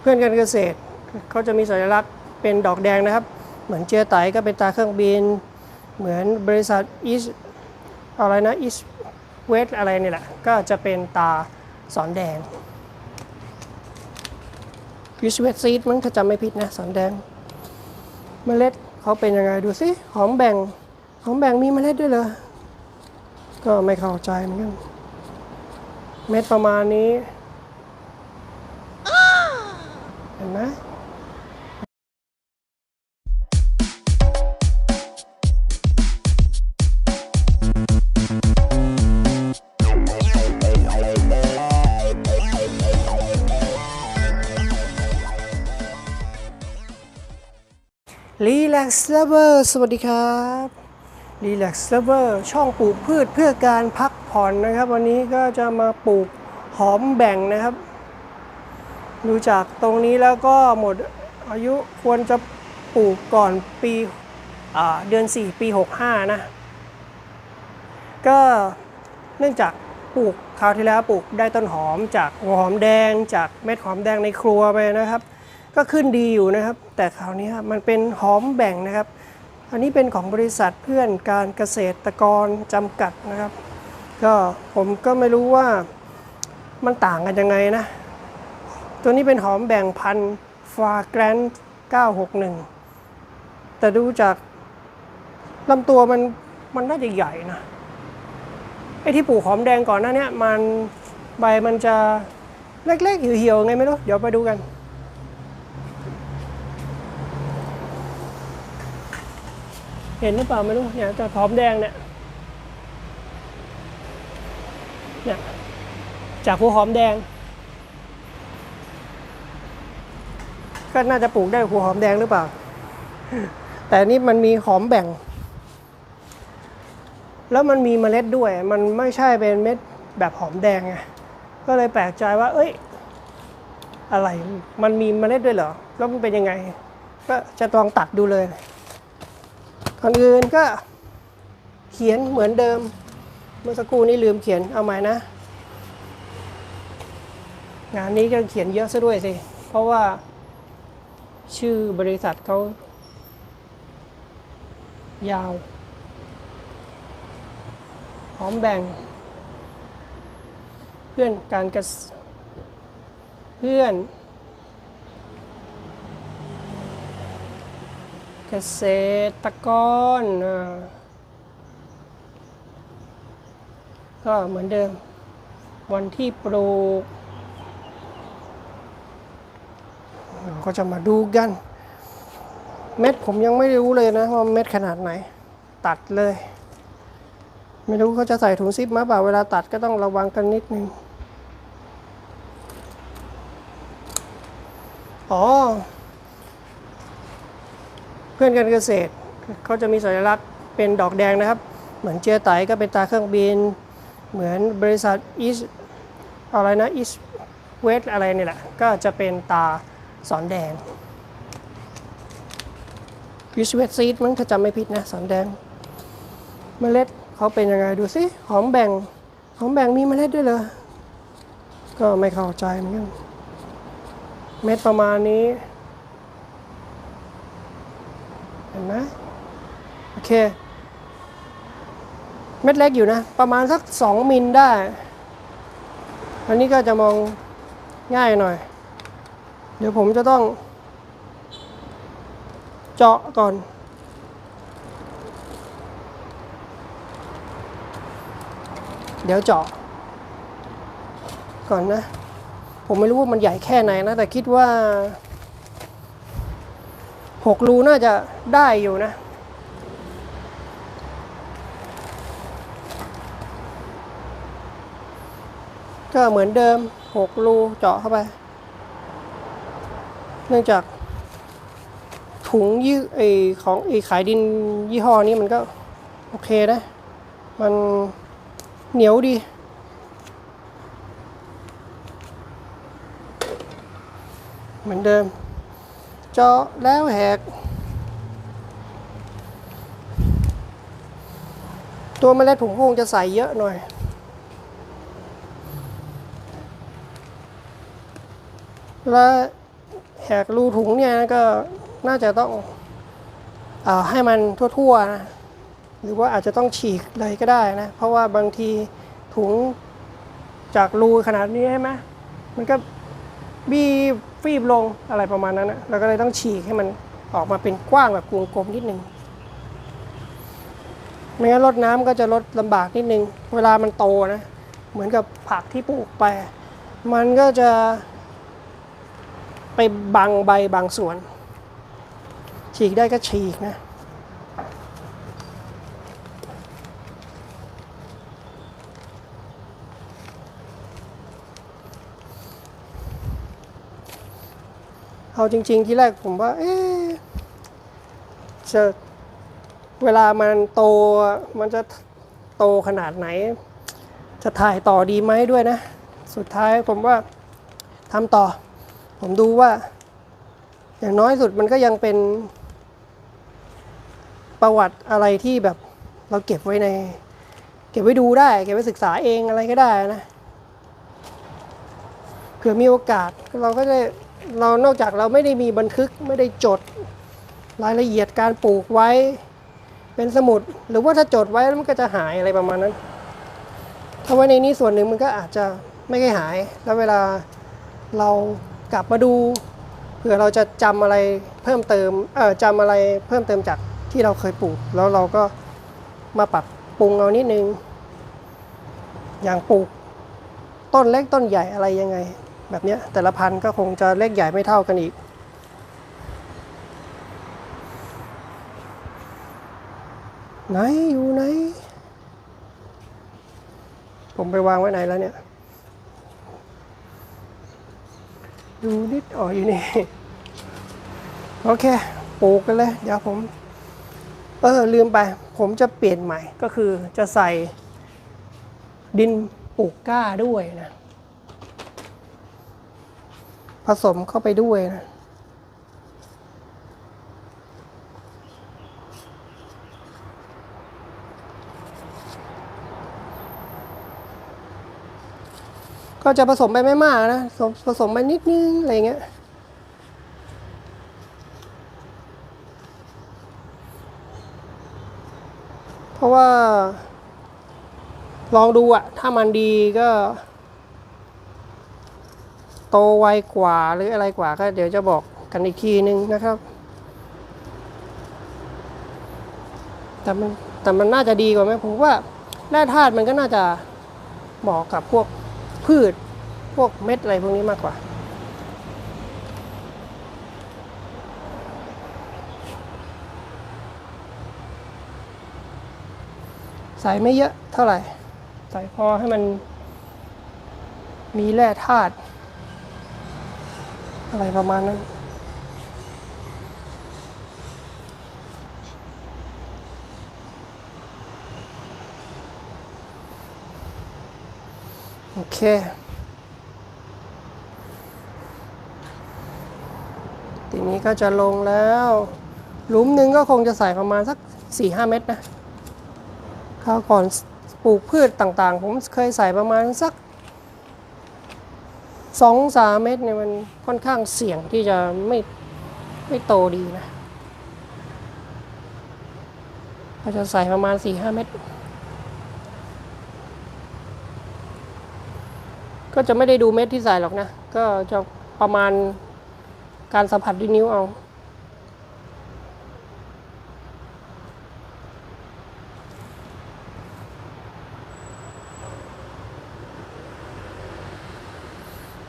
เพื่อนการเกษตรเขาจะมีสัญลักษณ์เป็นดอกแดงนะครับ เหมือนเจียไตก็เป็นตาเครื่องบิน เหมือนบริษัทอีสอะไรนะอีสเวสอะไรนี่แหละ ก็จะเป็นตาสอนแดงอีสเวสซีดมั้งถ้าจำไม่ผิดนะสอนแดง เมล็ดเขาเป็นยังไงดูสิหอมแบ่งหอมแบ่งมีเมล็ดด้วยเหรอก็ไม่เข้าใจเหมือนกันเม็ดประมาณนี้ เห็นไหม Relax Lover สวัสดีครับ Relax Lover ช่องปลูกพืชเพื่อการพักผ่อนนะครับ วันนี้ก็จะมาปลูกหอมแบ่งนะครับ ดูจากตรงนี้แล้วก็หมดอายุควรจะปลูกก่อนปีเดือน 4 ปี 65 นะ ก็เนื่องจากปลูกคราวที่แล้วปลูกได้ต้นหอมจากหัวหอมแดงจากเม็ดหอมแดงในครัวไปนะครับ ก็ขึ้นดีอยู่นะครับ แต่คราวนี้มันเป็นหอมแบ่งนะครับ อันนี้เป็นของบริษัทเพื่อนการเกษตรกรจำกัดนะครับ ก็ผมก็ไม่รู้ว่ามันต่างกันยังไงนะ ตัวนี้เป็นหอมแบ่งพันฟาแกรน961 แต่ดูจากลำตัวมันมันน่าจะใหญ่นะ ไอ้ที่ปลูกหอมแดงก่อนหน้านี้มันใบมันจะเล็กๆ เหี่ยวๆ ไงไม่รู้ เดี๋ยวไปดูกัน เห็นหรือเปล่าไม่รู้เนี่ยแต่หอมแดงเนี่ยเนี่ยจากหัวหอมแดง ก็น่าจะปลูกได้หัวหอมแดงหรือเปล่า แต่นนี่มันมีหอมแบ่ง แล้วมันมีเมล็ดด้วย มันไม่ใช่เป็นเม็ดแบบหอมแดงไงก็เลยแปลกใจว่า เอ้ย อะไรมันมีเมล็ดด้วยเหรอ แล้วมันเป็นยังไง ก็จะลองตัดดูเลยก่อนอื่นก็เขียนเหมือนเดิม เมื่อสักครู่นี้ลืมเขียนเอาใหม่นะ งานนี้ก็เขียนเยอะซะด้วยสิ เพราะว่า ชื่อบริษัทเขายาว หอมแบ่ง เพื่อนการกษเพื่อนเกษตรกร ก็เหมือนเดิม วันที่ปลูกเรา ก็จะมาดูกัน เม็ดผมยังไม่รู้เลยนะว่าเม็ดขนาดไหน ตัดเลย ไม่รู้เขาจะใส่ถุงซิปมาเปล่าเวลาตัดก็ต้องระวังกันนิดนึงอ๋อ เพื่อนการเกษตรเขาจะมีสัญลักษณ์เป็นดอกแดงนะครับ เหมือนเจียไตก็เป็นตาเครื่องบิน เหมือนบริษัทอีสอะไรนะอีสเวสอะไรนี่แหละ ก็จะเป็นตา สอนแดงอีสเวสซีดมั้งถ้าจำไม่ผิดนะสอนแดง เมล็ดเขาเป็นยังไงดูสิหอมแบ่งหอมแบ่งมีเมล็ดด้วยเหรอก็ไม่เข้าใจเหมือนกันเม็ดประมาณนี้ เห็นไหมโอเค เม็ดเล็กอยู่นะ ประมาณสัก 2 มิลได้ อันนี้ก็จะมองง่ายหน่อย เดี๋ยวผมจะต้อง เจาะก่อน เดี๋ยวเจาะ ก่อนนะ ผมไม่รู้ว่ามันใหญ่แค่ไหนนะ แต่คิดว่าหกรูน่าจะได้อยู่นะก็เหมือนเดิมหกรูเจาะเข้าไป เนื่องจากถุงยี่ไอของไอขายดินยี่ห้อนี้มันก็โอเคนะ มันเหนียวดี เหมือนเดิม เจาะแล้วแหก ตัวเมล็ดผมคงจะใส่เยอะหน่อยเวลา แหกรูถุงเนี่ยก็น่าจะต้องอให้มันทั่วๆนะหรือว่าอาจจะต้องฉีกเลยก็ได้นะ เพราะว่าบางทีถุงจากรูขนาดนี้ใช่ไหมมันก็บีบฟีบลงอะไรประมาณนั้นนะเราก็เลยต้องฉีกให้มันออกมาเป็นกว้างแบบกลมๆนิดนึงไม่งั้นรดน้ำก็จะลดลำบากนิดนึง เวลามันโตนะ เหมือนกับผักที่ปลูกไป มันก็จะ ไปบังใบบางส่วน ฉีกได้ก็ฉีกนะเอาจริง ๆ ที่แรกผมว่า เอ๊จะเวลามันโตมันจะโตขนาดไหน จะถ่ายต่อดีไหมด้วยนะ สุดท้ายผมว่าทำต่อ ผมดูว่า อย่างน้อยสุดมันก็ยังเป็น ประวัติอะไรที่แบบเราเก็บไว้ใน เก็บไว้ดูได้ เก็บไว้ศึกษาเองอะไรก็ได้นะเผื่อมีโอกาสเราก็ได้เรานอกจากเราไม่ได้มีบันทึกไม่ได้จดรายละเอียดการปลูกไว้ เป็นสมุด หรือว่าถ้าจดไว้แล้วมันก็จะหายอะไรประมาณนั้น ถ้าไว้ในนี้ส่วนหนึ่งมันก็อาจจะไม่ได้หาย แล้วเวลาเรา กลับมาดูเผื่อเราจะจำอะไรเพิ่มเติมเออจำอะไรเพิ่มเติมจากที่เราเคยปลูก แล้วเราก็มาปรับปรุงเอานิดนึง อย่างปลูกต้นเล็กต้นใหญ่อะไรยังไง แบบเนี้ยแต่ละพันธุ์ก็คงจะเล็กใหญ่ไม่เท่ากันอีก ไหนอยู่ไหน ผมไปวางไว้ไหนแล้วเนี่ย ดูนิดอ๋ออยู่นี่ โอเคปลูกกันเลย เดี๋ยวผม เออ ลืมไป ผมจะเปลี่ยนใหม่ ก็คือจะใส่ดินปลูกก้าด้วยนะ ผสมเข้าไปด้วยนะ ก็จะผสมไปไม่มากนะผสมผสมไปนิดนึงอะไรเงี้ยเพราะว่า ลองดูอะถ้ามันดีก็ โตไวกว่าหรืออะไรกว่าก็เดี๋ยวจะบอกกันอีกทีนึงนะครับ แต่มันแต่มันน่าจะดีกว่าไหมผมว่าแร่ธาตุมันก็น่าจะเหมาะกับพวก พืช พวกเม็ดอะไรพวกนี้มากกว่า ใส่ไม่เยอะเท่าไหร่ ใส่พอให้มันมีแร่ธาตุอะไรประมาณนั้น โอเค ทีนี้ก็จะลงแล้ว หลุมหนึ่งก็คงจะใส่ประมาณสัก 4-5 เม็ดนะคราวก่อนปลูกพืชต่างๆ ผมเคยใส่ประมาณสัก 2-3 เม็ดเนี่ยมันค่อนข้างเสี่ยงที่จะไม่ไม่โตดีนะก็จะใส่ประมาณ 4-5 เม็ด ก็จะไม่ได้ดูเม็ดที่ใส่หรอกนะ ก็จะประมาณการสัมผัสด้วยนิ้วเอา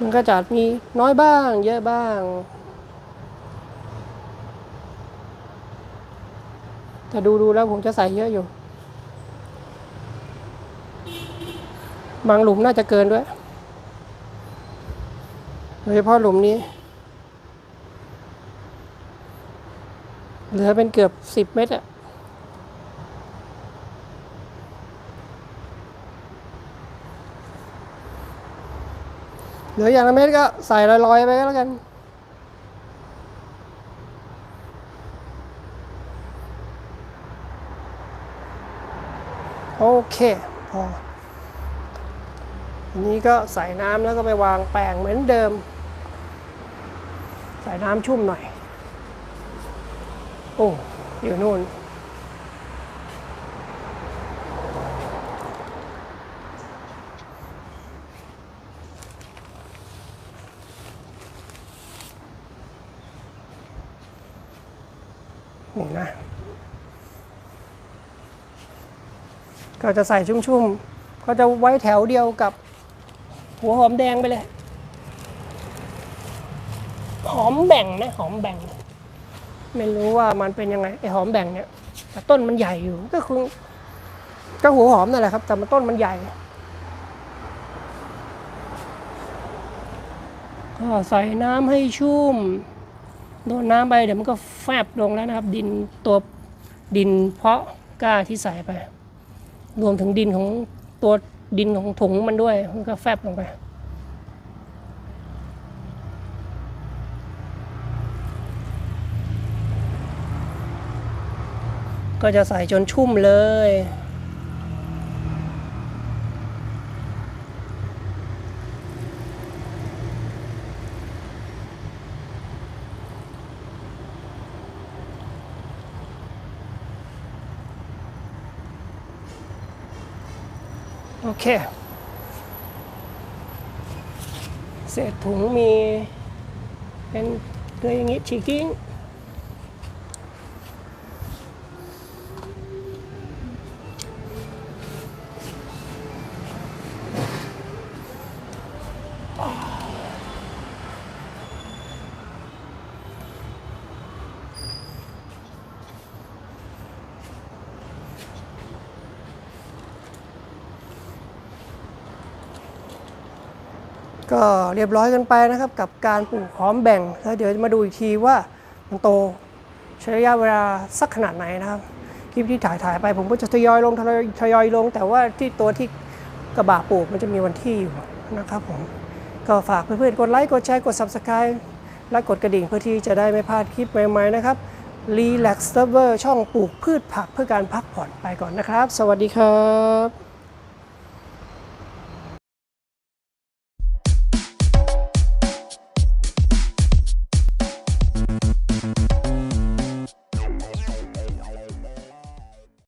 มันก็จะมีน้อยบ้าง เยอะบ้าง แต่ดูดูๆแล้วผมจะใส่เยอะอยู่ บางหลุมน่าจะเกินด้วย ดยเฉพาะหลุมนี้ เหลือเป็นเกือบสิบเมตรอะเหลืออย่างละเม็ดก็ใส่ลอยๆไปก็แล้วกัน โอเคพออันนี้ก็ใส่น้ำแล้วก็ไปวางแป้งเหมือนเดิม น้ำชุ่มหน่อย โอ้อยู่นู่น นี่นะ ก็จะใส่ชุ่มๆ ก็จะไว้แถวเดียวกับหัวหอมแดงไปเลย อมแบ่งนะหอมแบ่ง ไม่รู้ว่ามันเป็นยังไงไอหอมแบ่งเนี่ยแต่ต้นมันใหญ่อยู่ก็คือก็หัวหอมนั่นแหละครับ แต่มันต้นมันใหญ่ก็ใส่น้ำให้ชุ่มโดนน้ำไปเดี๋ยวมันก็แฟบลงแล้วนะครับ ดินตัวดินเพาะกล้าที่ใส่ไป รวมถึงดินของตัวดินของถุงมันด้วยมันก็แฟบลงไป ก็จะใส่จนชุ่มเลย โอเค เศษถุงมีเป็นเกลืออย่างนี้ฉีกทิ้ง ก็เรียบร้อยกันไปนะครับ กับการปลูกหอมแบ่งแล้วเดี๋ยวมาดูอีกทีว่ามันโตใช้ระยะเวลาสักขนาดไหนนะครับคลิปที่ถ่ายถ่ายไป ผมก็จะทยอยลงทยอยลง แต่ว่าที่ตัวที่กระบะปลูกมันจะมีวันที่อยู่นะครับผมก็ฝากเพื่อนๆกดไลค์กดแชร์กด subscribe และกดกระดิ่งเพื่อที่จะได้ไม่พลาดคลิปใหม่ๆนะครับ Relax Server ช่องปลูกพืชผักเพื่อการพักผ่อนไปก่อนนะครับ สวัสดีครับ